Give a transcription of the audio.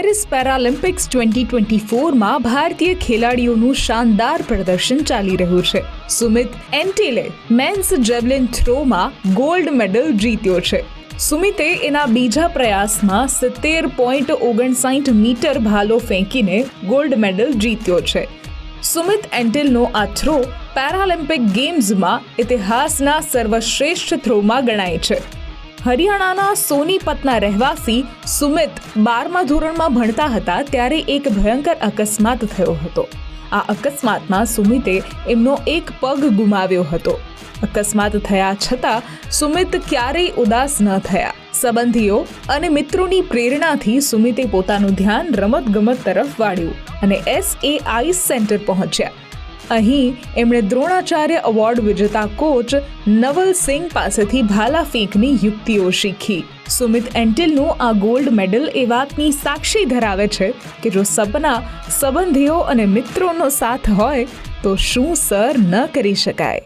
Paris Paralympics twenty twenty ફોરમાં ભારતીય ખેલાડીઓનું શાનદાર પ્રદર્શન ચાલી રહ્યું છે. સુમિત એન્ટીલે મેન્સ જેવલિન થ્રોમાં ગોલ્ડ મેડલ જીત્યો છે. સુમિતે એના બીજા પ્રયાસમાં સિત્તેર પોઈન્ટ ઓગણસાઠ મીટર ભાલો ફેંકીને ગોલ્ડ મેડલ જીત્યો છે. સુમિત એન્ટિલનો આ થ્રો પેરાલિમ્પિક ગેમ્સમાં ઇતિહાસના સર્વશ્રેષ્ઠ થ્રોમાં ગણાય છે. હરિયાણાના સોનીપતના રહેવાસી સુમિત બારમા ધોરણમાં ભણતા હતા ત્યારે એક ભયંકર અકસ્માત થયો હતો. આ અકસ્માતમાં સુમિતે એમનો એક પગ ગુમાવ્યો હતો. અકસ્માત થયા છતાં સુમિત ક્યારેય ઉદાસ ન થયા. સંબંધીઓ અને મિત્રોની પ્રેરણાથી સુમિતે પોતાનું ધ્યાન રમતગમત તરફ વાળ્યું અને એસ એ આઈસ સેન્ટર પહોંચ્યા. અહીં એમણે દ્રોણાચાર્ય એવોર્ડ વિજેતા કોચ નવલ સિંહ પાસેથી ભાલા ફેંકની યુક્તિઓ શીખી. સુમિત એન્ટિલનું આ ગોલ્ડ મેડલ એ વાતની સાક્ષી ધરાવે છે કે જો સપના, સંબંધીઓ અને મિત્રોનો સાથ હોય તો શું સર ન કરી શકાય?